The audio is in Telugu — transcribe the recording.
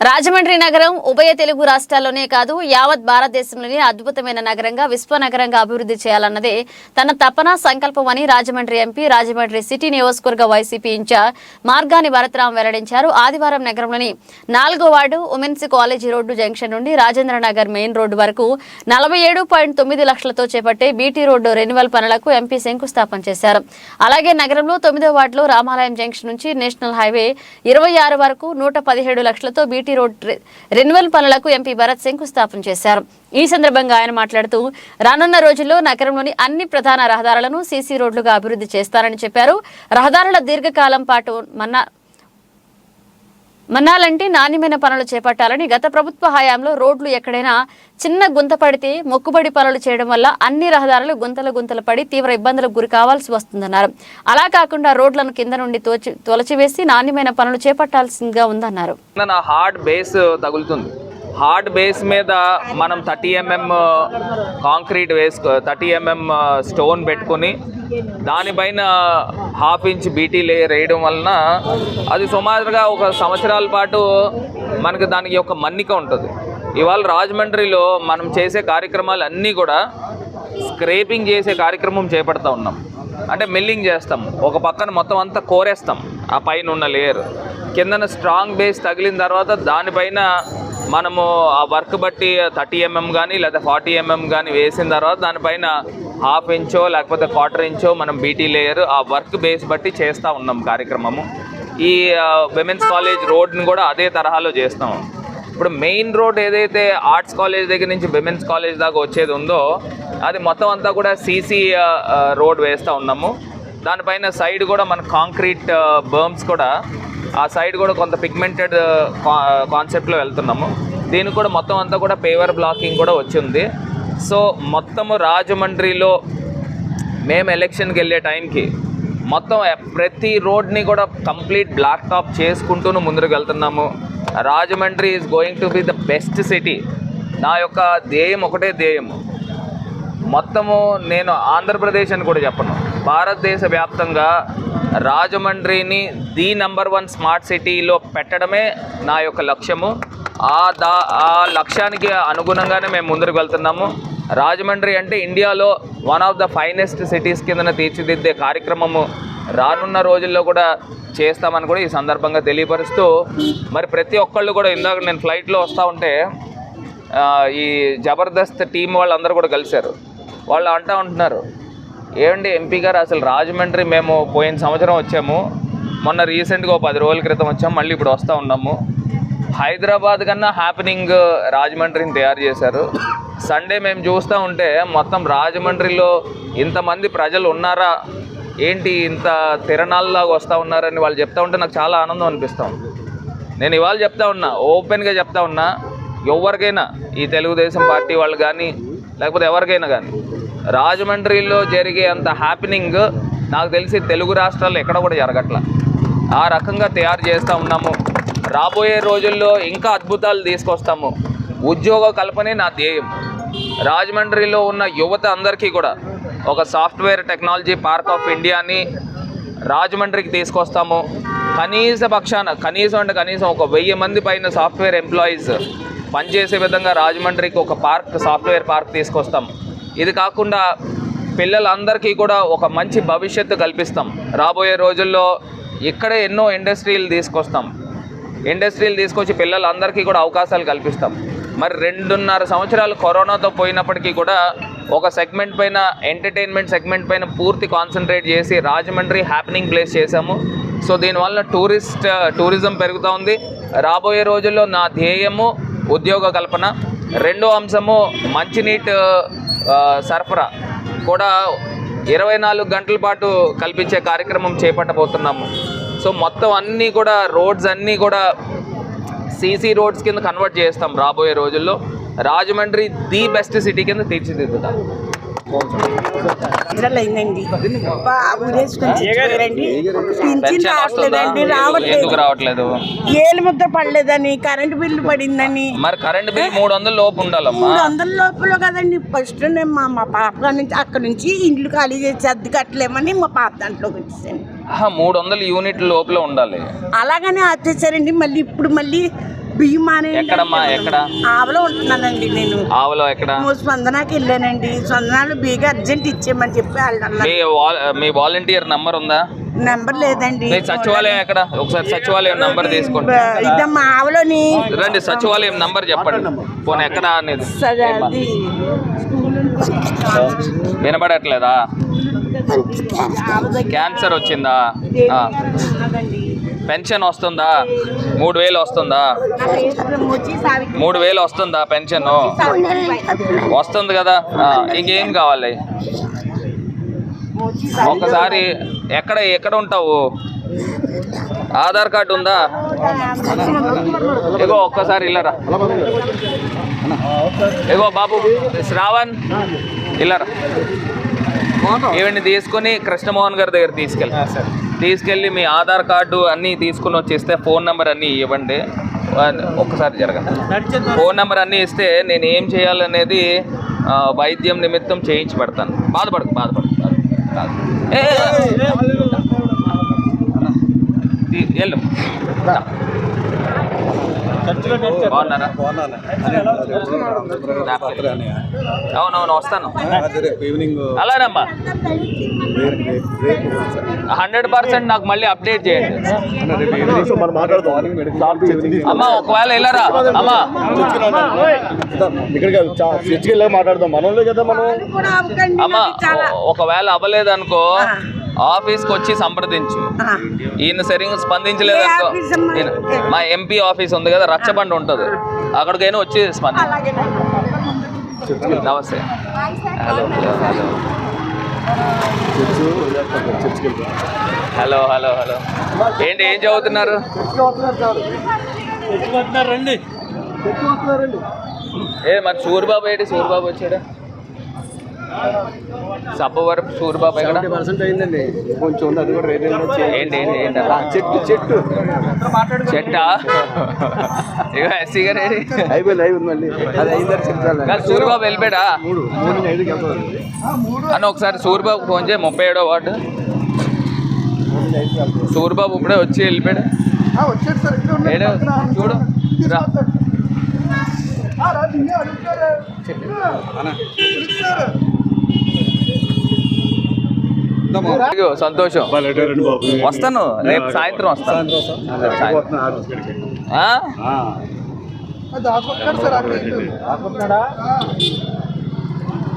రాజమండ్రి నగరం ఉభయ తెలుగు రాష్ట్రాల్లోనే కాదు యావత్ భారతదేశంలోనే అద్భుతమైన నగరంగా విశ్వనగరంగా అభివృద్ధి చేయాలన్నదే తన తపన సంకల్పం అని రాజమండ్రి ఎంపీ రాజమండ్రి సిటీ నియోజకవర్గ వైసీపీ ఇన్ఛార్జ్ మార్గాని భరతరాం వెల్లడించారు. ఆదివారం నగరంలోని నాలుగో ward women's college road junction నుండి రాజేంద్ర నగర్ మెయిన్ రోడ్డు వరకు నలభై ఏడు పాయింట్ తొమ్మిది లక్షలతో చేపట్టే బీటీ రోడ్డు రెన్యువల్ పనులకు ఎంపీ శంకుస్థాపన చేశారు. అలాగే నగరంలో తొమ్మిదో వార్డులో రామాలయం జంక్షన్ నుంచి నేషనల్ హైవే ఇరవై ఆరు వరకు నూట పదిహేడు లక్షలతో బీటీ రోడ్ రెన్యువల్ పనులకు ఎంపీ భరత్ శంకుస్థాపన చేశారు. ఈ సందర్భంగా ఆయన మాట్లాడుతూ రానున్న రోజుల్లో నగరంలోని అన్ని ప్రధాన రహదారులను సీసీ రోడ్లుగా అభివృద్ధి చేస్తారని చెప్పారు. రహదారుల దీర్ఘకాలం పాటు మన్నా మన్నాలంటే నాణ్యమైన పనులు చేపట్టాలని గత ప్రభుత్వ హయాంలో రోడ్లు ఎక్కడైనా చిన్న గుంత పడితే మొక్కుబడి పనులు చేయడం వల్ల అన్ని రహదారులు గుంతలు గుంతలు పడి తీవ్ర ఇబ్బందులకు గురి కావాల్సి వస్తుందన్నారు. అలా కాకుండా రోడ్లను కింద నుండి తోచి తొలచివేసి నాణ్యమైన పనులు చేపట్టాల్సిందిగా ఉందన్నారు. హార్డ్ బేస్ తగులుతుంది. హార్డ్ బేస్ మీద మనం థర్టీ ఎంఎం uh, కాంక్రీట్ వేసుకో uh, thirty MM uh, stone పెట్టుకొని దానిపైన హాఫ్ ఇంచ్ బీటీ లేయర్ వేయడం వలన అది సుమారుగా ఒక సంవత్సరాల పాటు మనకి దానికి ఒక మన్నిక ఉంటుంది. ఇవాళ రాజమండ్రిలో మనం చేసే కార్యక్రమాలు అన్నీ కూడా స్క్రేపింగ్ చేసే కార్యక్రమం చేపడతా ఉన్నాం. అంటే మిల్లింగ్ చేస్తాం. ఒక పక్కన మొత్తం అంతా కోరేస్తాం. ఆ పైన ఉన్న లేయర్. కిందన స్ట్రాంగ్ బేస్ తగిలిన తర్వాత దానిపైన మనము ఆ వర్క్ బట్టి థర్టీ ఎంఎం కానీ లేదా ఫార్టీ ఎంఎం కానీ వేసిన తర్వాత దానిపైన హాఫ్ ఇంచో లేకపోతే క్వార్టర్ ఇంచో మనం బీటీ లేయర్ ఆ వర్క్ బేస్ బట్టి చేస్తూ ఉన్నాం కార్యక్రమము. ఈ విమెన్స్ కాలేజ్ రోడ్ని కూడా అదే తరహాలో చేస్తాం. ఇప్పుడు మెయిన్ రోడ్ ఏదైతే ఆర్ట్స్ కాలేజ్ దగ్గర నుంచి విమెన్స్ కాలేజ్ దాకా వచ్చేది ఉందో అది మొత్తం అంతా కూడా సీసీ రోడ్ వేస్తూ ఉన్నాము. దానిపైన సైడ్ కూడా మన కాంక్రీట్ బర్మ్స్ కూడా ఆ సైడ్ కూడా కొంత పిగ్మెంటెడ్ కాన్సెప్ట్లో వెళ్తున్నాము. దీనికి కూడా మొత్తం అంతా కూడా పేవర్ బ్లాకింగ్ కూడా వచ్చింది సో మొత్తము రాజమండ్రిలో మేము ఎలక్షన్కి వెళ్ళే టైంకి మొత్తం ప్రతి రోడ్ని కూడా కంప్లీట్ బ్లాక్ టాప్ చేసుకుంటూను ముందుకు వెళ్తున్నాము. Rajahmundry is going to be the best city నా యొక్క ధ్యేయం ఒకటే ధ్యేయము. మొత్తము నేను ఆంధ్రప్రదేశ్ అని కూడా చెప్పను. భారతదేశ వ్యాప్తంగా రాజమండ్రిని ది నంబర్ వన్ స్మార్ట్ సిటీలో పెట్టడమే నా యొక్క లక్ష్యము. ఆ దా ఆ లక్ష్యానికి అనుగుణంగానే మేము ముందుకు వెళ్తున్నాము. రాజమండ్రి అంటే ఇండియాలో one of the finest cities కిందన తీర్చిదిద్దే కార్యక్రమము రానున్న రోజుల్లో కూడా చేస్తామని కూడా ఈ సందర్భంగా తెలియపరుస్తూ మరి ప్రతి ఒక్కళ్ళు కూడా ఇందాక నేను ఫ్లైట్లో వస్తూ ఉంటే ఈ జబర్దస్త్ టీం వాళ్ళందరూ కూడా కలిశారు. వాళ్ళు అంటూ ఉంటున్నారు. ఏమండి ఎంపీ గారు అసలు రాజమండ్రి మేము పోయిన సంవత్సరం వచ్చాము. మొన్న రీసెంట్గా పది రోజుల క్రితం వచ్చాము మళ్ళీ ఇప్పుడు వస్తూ ఉన్నాము. హైదరాబాద్ కన్నా హ్యాపెనింగ్ రాజమండ్రిని తయారు చేశారు. సండే మేము చూస్తూ ఉంటే మొత్తం రాజమండ్రిలో ఇంతమంది ప్రజలు ఉన్నారా? ఏంటి ఇంత తిరణాల్లాగా వస్తూ ఉన్నారని వాళ్ళు చెప్తా ఉంటే నాకు చాలా ఆనందం అనిపిస్తాం నేను ఇవాళ చెప్తా ఉన్నా ఓపెన్గా చెప్తా ఉన్నా. ఎవరికైనా ఈ తెలుగుదేశం పార్టీ వాళ్ళు కానీ లేకపోతే ఎవరికైనా కానీ. రాజమండ్రిలో జరిగే అంత హ్యాపెనింగ్ నాకు తెలిసి తెలుగు రాష్ట్రాల్లో ఎక్కడ కూడా జరగట్ల. ఆ రకంగా తయారు చేస్తూ ఉన్నాము. రాబోయే రోజుల్లో ఇంకా అద్భుతాలు తీసుకొస్తాము. ఉద్యోగ కల్పనే నా ధ్యేయం. రాజమండ్రిలో ఉన్న యువత అందరికీ కూడా ఒక సాఫ్ట్వేర్ టెక్నాలజీ పార్క్ ఆఫ్ ఇండియాని రాజమండ్రికి తీసుకొస్తాము. కనీస పక్షాన కనీసం అంటే కనీసం ఒక వెయ్యి మంది పైన సాఫ్ట్వేర్ ఎంప్లాయీస్ పనిచేసే విధంగా రాజమండ్రికి ఒక పార్క్ సాఫ్ట్వేర్ పార్క్ తీసుకొస్తాం. ఇది కాకుండా పిల్లలందరికీ కూడా ఒక మంచి భవిష్యత్తు కల్పిస్తాం. రాబోయే రోజుల్లో ఇక్కడే ఎన్నో ఇండస్ట్రీలు తీసుకొస్తాం. ఇండస్ట్రీలు తీసుకొచ్చి పిల్లలందరికీ కూడా అవకాశాలు కల్పిస్తాం. మరి రెండున్నర సంవత్సరాలు కరోనాతో పోయినప్పటికీ కూడా ఒక సెగ్మెంట్ పైన ఎంటర్టైన్మెంట్ సెగ్మెంట్ పైన పూర్తి కాన్సన్ట్రేట్ చేసి రాజమండ్రి హ్యాపెనింగ్ ప్లేస్ చేశాము. సో దీనివల్ల టూరిస్ట్ టూరిజం పెరుగుతూ ఉంది. రాబోయే రోజుల్లో నా ధ్యేయము ఉద్యోగ కల్పన. రెండో అంశము మంచినీటి సరఫరా. కూడా ఇరవై నాలుగు గంటల పాటు కల్పించే కార్యక్రమం చేపట్టబోతున్నాము. సో మొత్తం అన్నీ కూడా రోడ్స్ అన్నీ కూడా సీసీ రోడ్స్ కింద కన్వర్ట్ చేస్తాం రాబోయే రోజుల్లో. రాజమండ్రి ది బెస్ట్ సిటీ కింద తీర్చిదిద్దుతాం. అయిందండి బాబు పింఛన్ రావట్లేదండి ఎందుకు రావట్లేదు. రావట్లేదు? ఏలు ముద్ర పడలేదని కరెంటు బిల్లు పడిందని. మరి కరెంట్ బిల్ మూడు వందల లోపు ఉండాలమ్మా. మూడు వందల లోపల కదండి. ఫస్ట్ నేను మా మా పాప నుంచి అక్కడ నుంచి ఇండ్లు ఖాళీ చేసి అద్దె కట్టలేమని మా పాప దాంట్లోకి వచ్చేసాను ఆహా, మూడు వందల యూనిట్ లోపల ఉండాలి. అలాగనే వచ్చేసారండి మళ్ళీ ఇప్పుడు మళ్ళీ బియ్యం మానేయండి ఎక్కడమ్మా ఎక్కడ? ఆవలో ఉంటున్నానండి నేను. ఆవలో ఎక్కడ? స్పందనకి వెళ్ళానండి. స్పందనాలు బీగా అర్జెంట్ ఇచ్చేయమని చెప్పి మీ వాల్ మీ వాలంటీర్ నంబర్ ఉందా? నెంబర్ లేదండి. మీ సచివాలయం ఎక్కడ? ఒకసారి సచివాలయం నంబర్ తీసుకోండి. బ- ఇదమ్మా ఆవలోని రండి సచివాలయం నంబర్ చెప్పండి. పోనీ ఎక్కడ అనేది? సరే ఏమ్మా? అది వినపడట్లేదా క్యాన్సర్ వచ్చిందా? ఆ. పెన్షన్ వస్తుందా? మూడు వేలు వస్తుందా? మూడు వేలు వస్తుందా పెన్షన్? వస్తుంది కదా. ఇంకేం కావాలి? ఒకసారి ఎక్కడ ఎక్కడ ఉంటావు? ఆధార్ కార్డు ఉందా? ఇగో ఒక్కసారి ఇల్లరా. ఇగో బాబు శ్రావణ్ ఇల్లరా. ఈవెంట్ తీసుకొని కృష్ణమోహన్ గారి దగ్గర తీసుకెళ్ళి. తీసుకెళ్ళి మీ ఆధార్ కార్డు అన్నీ తీసుకుని వచ్చేస్తే ఫోన్ నెంబర్ అన్నీ ఇవ్వండి. ఒక్కసారి జరగండి. ఫోన్ నెంబర్ అన్నీ ఇస్తే నేను ఏం చేయాలనేది వైద్యం నిమిత్తం చేయించి పెడతాను వెళ్ళు. రా. బాగున్నారా అవునవును వస్తాను. ఈవినింగ్ అలానమ్మా హండ్రెడ్ పర్సెంట్ నాకు మళ్ళీ అప్డేట్ చేయండి. మనం మాట్లాడదాం. అమ్మా ఒకవేళ వెళ్ళరా? అమ్మా. మాట్లాడదాం. మనం. అమ్మా ఒకవేళ అవ్వలేదనుకో ఆఫీస్కి వచ్చి సంప్రదించు. ఈయన సరిగ్గా స్పందించలేదనుకో మా ఎంపీ ఆఫీస్ ఉంది కదా రచ్చబండి ఉంటుంది. అక్కడికైనా వచ్చి స్పంది నమస్తే. Hello hello hello. హలో ఏంటి ఏం చదువుతున్నారు? ఏ మరి సూర్యబాబు ఏంటి? సూర్యబాబు వచ్చాడా? సబ్బవరపు సూర్యబాబు ఎక్కడ? పర్సెంట్ అయిందండి. కొంచెం ఉంది అది కూడా రేట్ ఏంటి ఏంటి ఏంటి అలా? చెట్టు చెట్టు. చెట్టా? ఇక ఎస్సీ గారు? అయిపోయింది అయిపోయింది మళ్ళీ. అది అయిందని చెప్తాను. సూర్యబాబు మూడు మూడు ఐదుకి అన్న ఒకసారి సూర్యబాబు ఫోన్ చేయి ముప్పై ఏడో వార్డు. సూర్యబాబు ఇప్పుడే వచ్చి వెళ్ళిపోయాడు. చూడు. రా. అయ్యో, సంతోషం. వస్తాను. రేపు సాయంత్రం వస్తాను సాయంత్రం. ఆ?